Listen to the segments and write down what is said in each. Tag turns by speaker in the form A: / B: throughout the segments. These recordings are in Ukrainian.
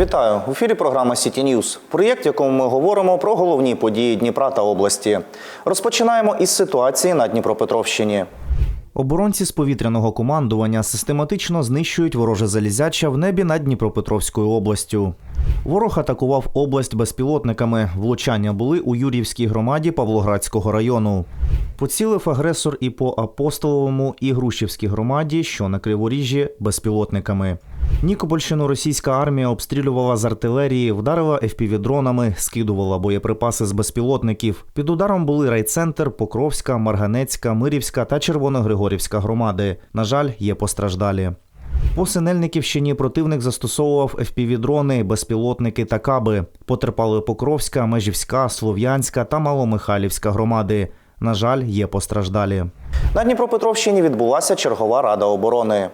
A: Вітаю в ефірі. Програма Сіті Ньюз. Проєкт, в якому ми говоримо про головні події Дніпра та області. Розпочинаємо із ситуації на Дніпропетровщині. Оборонці з повітряного командування систематично знищують вороже залізяча в небі над Дніпропетровською областю. Ворог атакував область безпілотниками. Влучання були у Юрівській громаді Павлоградського району. Поцілив агресор і по Апостоловому і Грушівській громаді, що на Криворіжжі, безпілотниками. Нікопольщину російська армія обстрілювала з артилерії, вдарила FPV-дронами, скидувала боєприпаси з безпілотників. Під ударом були райцентр, Покровська, Марганецька, Мирівська та Червоногригорівська громади. На жаль, є постраждалі. По Синельниківщині противник застосовував FPV-дрони, безпілотники та каби. Потерпали Покровська, Межівська, Слов'янська та Маломихайлівська громади. На жаль, є постраждалі. На Дніпропетровщині відбулася чергова рада оборони.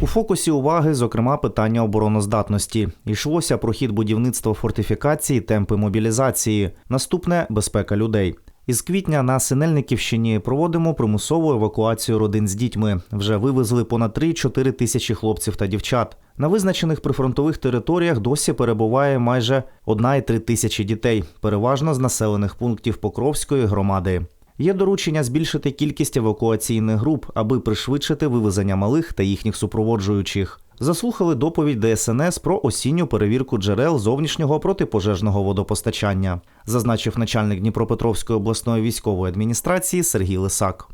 A: У фокусі уваги, зокрема, питання обороноздатності. Йшлося про хід будівництва фортифікації, темпи мобілізації. Наступне безпека людей. Із квітня на Синельниківщині проводимо примусову евакуацію родин з дітьми. Вже вивезли понад 3-4 тисячі хлопців та дівчат. На визначених прифронтових територіях досі перебуває майже 1,3 тисячі дітей, переважно з населених пунктів Покровської громади. Є доручення збільшити кількість евакуаційних груп, аби пришвидшити вивезення малих та їхніх супроводжуючих. Заслухали доповідь ДСНС про осінню перевірку джерел зовнішнього протипожежного водопостачання, зазначив начальник Дніпропетровської обласної військової адміністрації Сергій Лисак.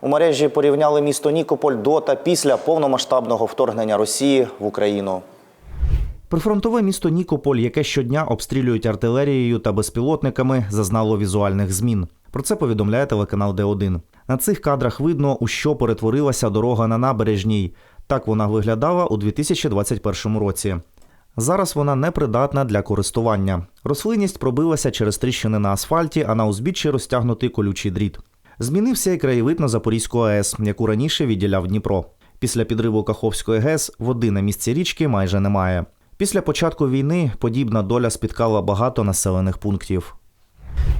A: У мережі порівняли місто Нікополь до та після повномасштабного вторгнення Росії в Україну. Прифронтове місто Нікополь, яке щодня обстрілюють артилерією та безпілотниками, зазнало візуальних змін. Про це повідомляє телеканал Д1. На цих кадрах видно, у що перетворилася дорога на набережній. Так вона виглядала у 2021 році. Зараз вона непридатна для користування. Рослинність пробилася через тріщини на асфальті, а на узбіччі розтягнутий колючий дріт. Змінився і краєвид на Запорізьку АЕС, яку раніше відділяв Дніпро. Після підриву Каховської ГЕС води на місці річки майже немає. Після початку війни подібна доля спіткала багато населених пунктів.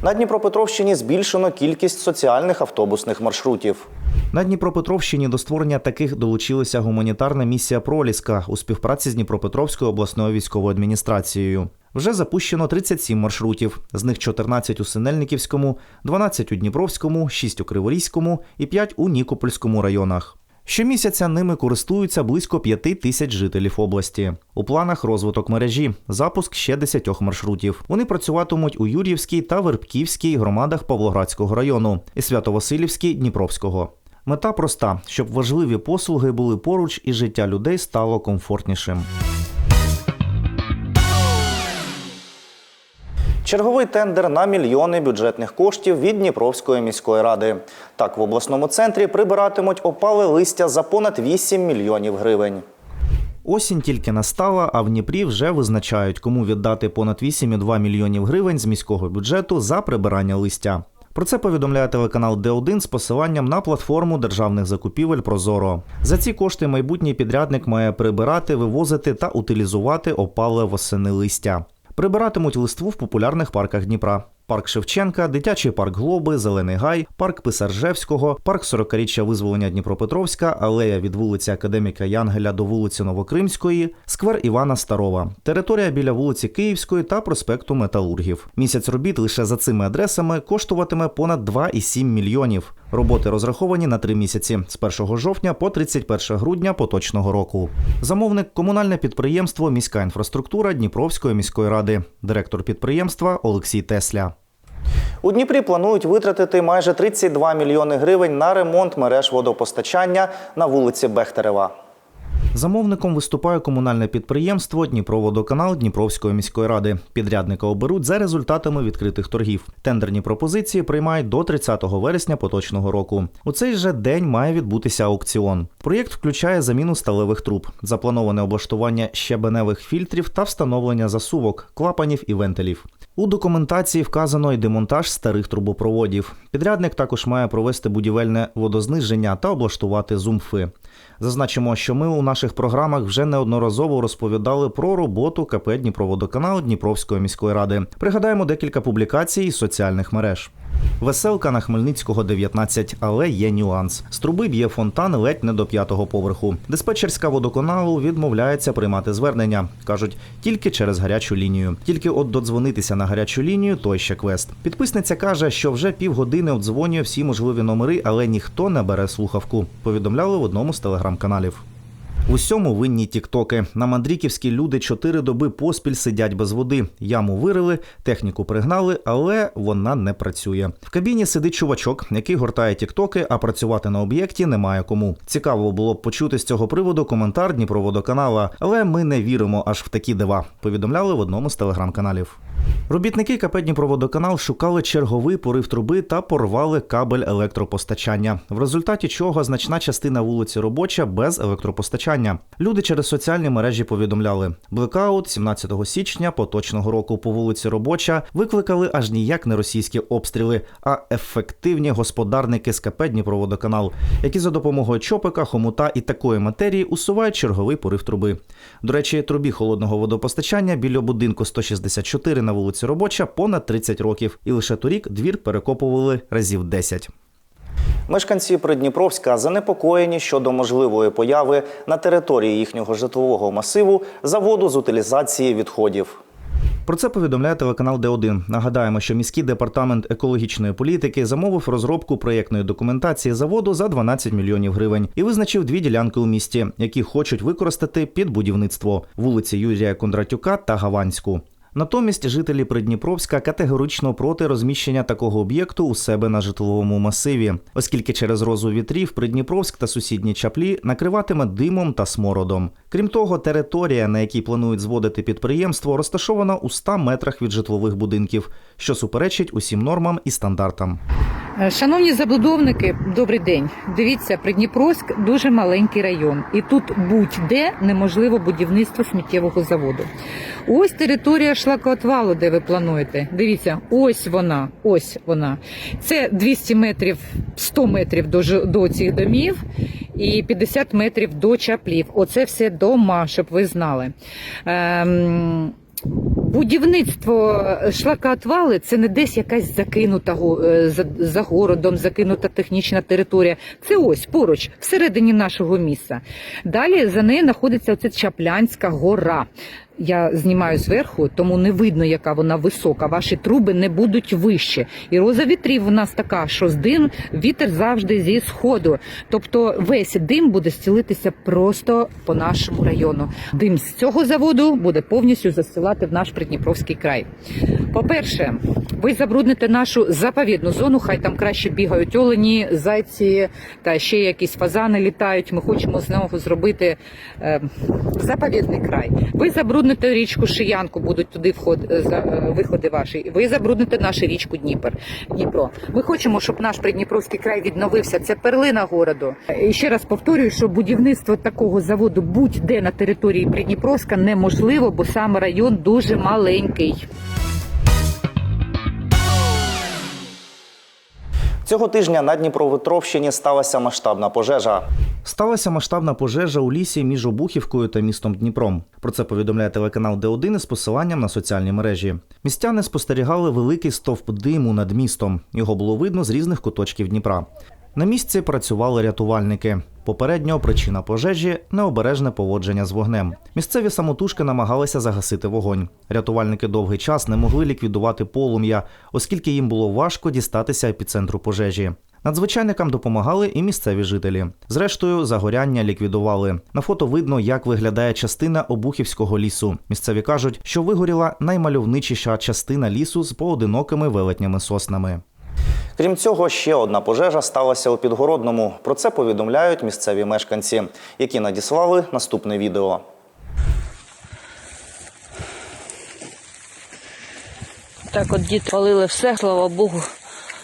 A: На Дніпропетровщині збільшено кількість соціальних автобусних маршрутів. На Дніпропетровщині до створення таких долучилася гуманітарна місія Проліска у співпраці з Дніпропетровською обласною військовою адміністрацією. Вже запущено 37 маршрутів, з них 14 у Синельниківському, 12 у Дніпровському, 6 у Криворізькому і 5 у Нікопольському районах. Щомісяця ними користуються близько 5 тисяч жителів області. У планах розвиток мережі, запуск ще 10 маршрутів. Вони працюватимуть у Юр'ївській та Вербківській громадах Павлоградського району і Свято-Василівській Дніпровського. Мета проста, щоб важливі послуги були поруч і життя людей стало комфортнішим. Черговий тендер на мільйони бюджетних коштів від Дніпровської міської ради. Так, в обласному центрі прибиратимуть опале листя за понад 8 мільйонів гривень. Осінь тільки настала, а в Дніпрі вже визначають, кому віддати понад 8,2 мільйонів гривень з міського бюджету за прибирання листя. Про це повідомляє телеканал Д1 з посиланням на платформу державних закупівель Прозоро. За ці кошти майбутній підрядник має прибирати, вивозити та утилізувати опале восени листя. Прибиратимуть листву в популярних парках Дніпра. Парк Шевченка, дитячий парк Глоби, Зелений Гай, парк Писаржевського, парк 40-річчя визволення Дніпропетровська, алея від вулиці Академіка Янгеля до вулиці Новокримської, сквер Івана Старова, територія біля вулиці Київської та проспекту Металургів. Місяць робіт лише за цими адресами коштуватиме понад 2,7 мільйонів. Роботи розраховані на три місяці з 1 жовтня по 31 грудня поточного року. Замовник комунальне підприємство Міська інфраструктура Дніпровської міської ради, директор підприємства Олексій Тесля. У Дніпрі планують витратити майже 32 мільйони гривень на ремонт мереж водопостачання на вулиці Бехтерева. Замовником виступає комунальне підприємство Дніпроводоканал Дніпровської міської ради. Підрядника оберуть за результатами відкритих торгів. Тендерні пропозиції приймають до 30 вересня поточного року. У цей же день має відбутися аукціон. Проєкт включає заміну сталевих труб, заплановане облаштування щебеневих фільтрів та встановлення засувок, клапанів і вентилів. У документації вказано й демонтаж старих трубопроводів. Підрядник також має провести будівельне водозниження та облаштувати зумфи. Зазначимо, що ми у наших програмах вже неодноразово розповідали про роботу КП Дніпроводоканал Дніпровської міської ради. Пригадаємо декілька публікацій із соціальних мереж. Веселка на Хмельницького 19, але є нюанс. З труби б'є фонтан ледь не до п'ятого поверху. Диспетчерська водоканалу відмовляється приймати звернення. кажуть, тільки через гарячу лінію. Тільки от додзвонитися на гарячу лінію той ще квест. Підписниця каже, що вже півгодини обдзвонює всі можливі номери, але ніхто не бере слухавку. Повідомляли в одному з телеграм-каналів. В усьому винні тіктоки. На Мандріківській люди чотири доби поспіль сидять без води. Яму вирили, техніку пригнали, але вона не працює. В кабіні сидить чувачок, який гортає тіктоки, а працювати на об'єкті немає кому. Цікаво було б почути з цього приводу коментар Дніпроводоканала, але ми не віримо аж в такі дива. Повідомляли в одному з телеграм-каналів. Робітники КП Дніпроводоканал шукали черговий порив труби та порвали кабель електропостачання, в результаті чого значна частина вулиці робоча без електропостачання. Люди через соціальні мережі повідомляли, блекаут 17 січня поточного року по вулиці робоча викликали аж ніяк не російські обстріли, а ефективні господарники з КП Дніпроводоканал, які за допомогою чопика, хомута і такої матерії усувають черговий порив труби. До речі, трубі холодного водопостачання біля будинку 164 на вулиці Робоча понад 30 років, і лише торік двір перекопували разів 10. Мешканці Придніпровська занепокоєні щодо можливої появи на території їхнього житлового масиву заводу з утилізації відходів. Про це повідомляє телеканал Д1. Нагадаємо, що міський департамент екологічної політики замовив розробку проєктної документації заводу за 12 мільйонів гривень і визначив дві ділянки у місті, які хочуть використати під будівництво вулиці Юрія Кондратюка та Гаванську. Натомість жителі Придніпровська категорично проти розміщення такого об'єкту у себе на житловому масиві, оскільки через розу вітрів Придніпровськ та сусідні чаплі накриватиме димом та смородом. Крім того, територія, на якій планують зводити підприємство, розташована у 100 метрах від житлових будинків, що суперечить усім нормам і стандартам.
B: Е, Шановні забудовники, добрий день. Дивіться, Придніпровськ дуже маленький район, і тут будь-де неможливо будівництво сміттєвого заводу. Ось територія шлакоотвалу, де ви плануєте. Дивіться, ось вона, ось вона. Це 200 метрів, 100 метрів до, до цих домів і 50 метрів до чаплів. Оце все дома, щоб ви знали. Ем, Будівництво шлакоотвали це не десь якась закинута е, за, городом, закинута технічна територія. Це ось поруч, всередині нашого міста. Далі за нею знаходиться оце Чаплянська гора. Я знімаю зверху, тому не видно, яка вона висока. Ваші труби не будуть вище. І роза вітрів у нас така, що з дим вітер завжди зі сходу. Тобто весь дим буде стілитися просто по нашому району. Дим з цього заводу буде повністю застилати в наш Придніпровський край. По-перше, ви забрудните нашу заповідну зону, хай там краще бігають олені, зайці та ще якісь фазани літають. Ми хочемо знову зробити е, заповідний край. Ви забрудните річку Шиянку, будуть туди вход, е, е, виходи ваші. Ви забрудните нашу річку Дніпр. Дніпро. Ми хочемо, щоб наш Придніпровський край відновився. Це перлина городу. І ще раз повторюю, що будівництво такого заводу будь-де на території Придніпровська неможливо, бо сам район дуже маленький.
A: Цього тижня на Дніпропетровщині сталася масштабна пожежа. Сталася масштабна пожежа у лісі між Обухівкою та містом Дніпром. Про це повідомляє телеканал Д1 із посиланням на соціальні мережі. Містяни спостерігали великий стовп диму над містом. Його було видно з різних куточків Дніпра. На місці працювали рятувальники. Попередньо причина пожежі необережне поводження з вогнем. Місцеві самотужки намагалися загасити вогонь. Рятувальники довгий час не могли ліквідувати полум'я, оскільки їм було важко дістатися епіцентру пожежі. Надзвичайникам допомагали і місцеві жителі. Зрештою, загоряння ліквідували. На фото видно, як виглядає частина Обухівського лісу. Місцеві кажуть, що вигоріла наймальовничіша частина лісу з поодинокими велетнями соснами. Крім цього, ще одна пожежа сталася у Підгородному. Про це повідомляють місцеві мешканці, які надіслали наступне відео.
C: Так от дід палили все, слава Богу,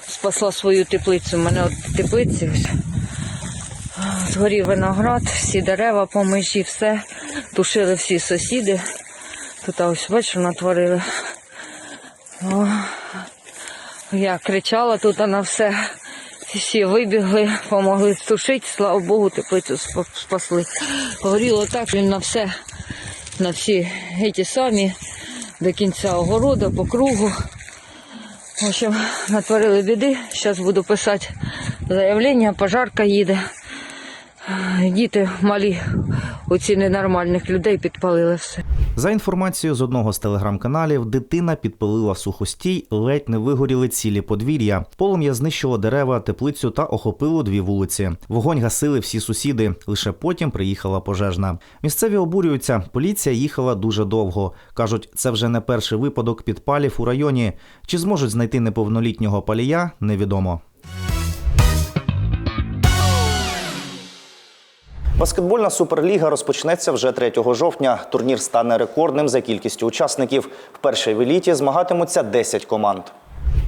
C: спасла свою теплицю. У мене от теплиці згорів виноград, всі дерева по межі, все. Тушили всі сусіди. Тут ось бачиш, натворили. О, я кричала тут а на все. Всі вибігли, помогли тушити, слава Богу, теплицю спасли. Горіло так, він на все, на всі ті самі, до кінця огороду, по кругу. В общем, натворили біди. Зараз буду писати заявлення, пожарка їде. Діти малі, оці ненормальних людей підпалили все.
A: За інформацією з одного з телеграм-каналів, дитина підпалила сухостій, ледь не вигоріли цілі подвір'я. Полум'я знищило дерева, теплицю та охопило дві вулиці. Вогонь гасили всі сусіди. Лише потім приїхала пожежна. Місцеві обурюються. Поліція їхала дуже довго. кажуть, це вже не перший випадок підпалів у районі. Чи зможуть знайти неповнолітнього палія, невідомо. Баскетбольна суперліга розпочнеться вже 3 жовтня. Турнір стане рекордним за кількістю учасників. В першій веліті змагатимуться 10 команд.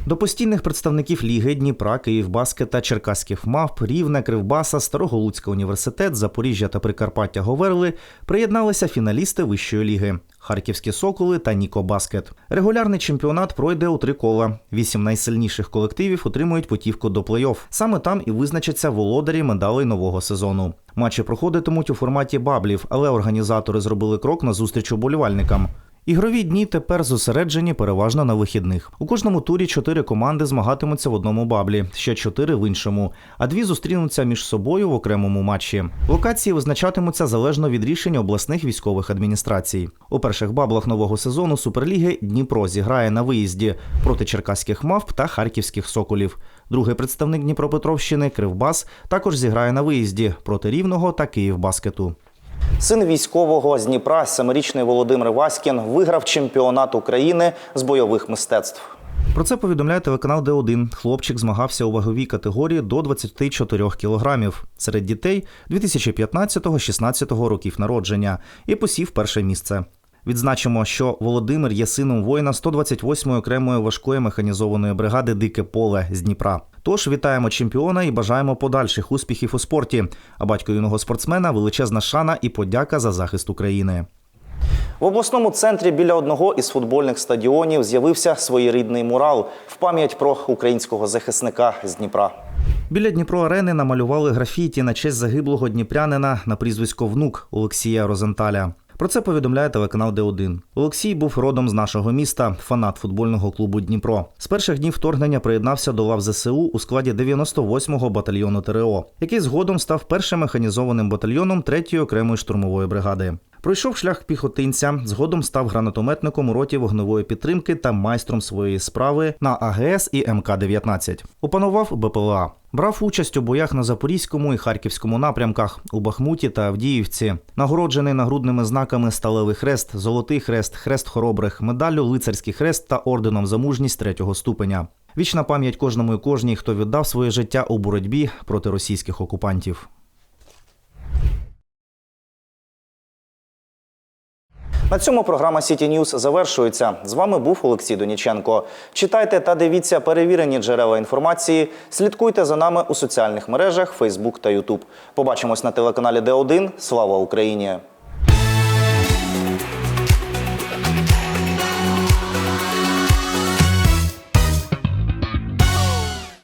A: До постійних представників ліги Дніпра, Київбаскет та Черкаських мавп, Рівне, Кривбаса, Староголуцький університет, Запоріжжя та Прикарпаття Говерли приєдналися фіналісти вищої ліги. Харківські соколи та Ніко Баскет. Регулярний чемпіонат пройде у три кола. Вісім найсильніших колективів отримують путівку до плей-офф. Саме там і визначаться володарі медалей нового сезону. Матчі проходитимуть у форматі баблів, але організатори зробили крок на зустріч уболівальникам. Ігрові дні тепер зосереджені переважно на вихідних. У кожному турі чотири команди змагатимуться в одному баблі, ще чотири в іншому, а дві зустрінуться між собою в окремому матчі. Локації визначатимуться залежно від рішень обласних військових адміністрацій. У перших баблах нового сезону Суперліги Дніпро зіграє на виїзді проти черкаських мавп та харківських соколів. Другий представник Дніпропетровщини Кривбас також зіграє на виїзді проти Рівного та Київбаскету. Син військового з Дніпра, семирічний Володимир Васькін, виграв чемпіонат України з бойових мистецтв. Про це повідомляє телеканал Д1. Хлопчик змагався у ваговій категорії до 24 кілограмів серед дітей 2015-16 років народження і посів перше місце. Відзначимо, що Володимир є сином воїна 128-ї окремої важкої механізованої бригади Дике поле з Дніпра. Тож вітаємо чемпіона і бажаємо подальших успіхів у спорті. А батько юного спортсмена величезна шана і подяка за захист України. В обласному центрі біля одного із футбольних стадіонів з'явився своєрідний мурал в пам'ять про українського захисника з Дніпра. Біля Дніпро арени намалювали графіті на честь загиблого дніпрянина на прізвисько внук Олексія Розенталя. Про це повідомляє телеканал Д1. Олексій був родом з нашого міста, фанат футбольного клубу Дніпро. З перших днів вторгнення приєднався до лав ЗСУ у складі 98-го батальйону ТРО, який згодом став першим механізованим батальйоном 3-ї окремої штурмової бригади. Пройшов шлях піхотинця, згодом став гранатометником у роті вогневої підтримки та майстром своєї справи на АГС і МК-19. Опанував БПЛА. Брав участь у боях на Запорізькому і Харківському напрямках у Бахмуті та Авдіївці. Нагороджений нагрудними знаками Сталевий хрест, Золотий хрест, Хрест хоробрих, медаллю Лицарський хрест та орденом за мужність третього ступеня. Вічна пам'ять кожному і кожній, хто віддав своє життя у боротьбі проти російських окупантів. На цьому програма City News завершується. З вами був Олексій Доніченко. Читайте та дивіться перевірені джерела інформації. Слідкуйте за нами у соціальних мережах Facebook та YouTube. Побачимось на телеканалі Д1. Слава Україні!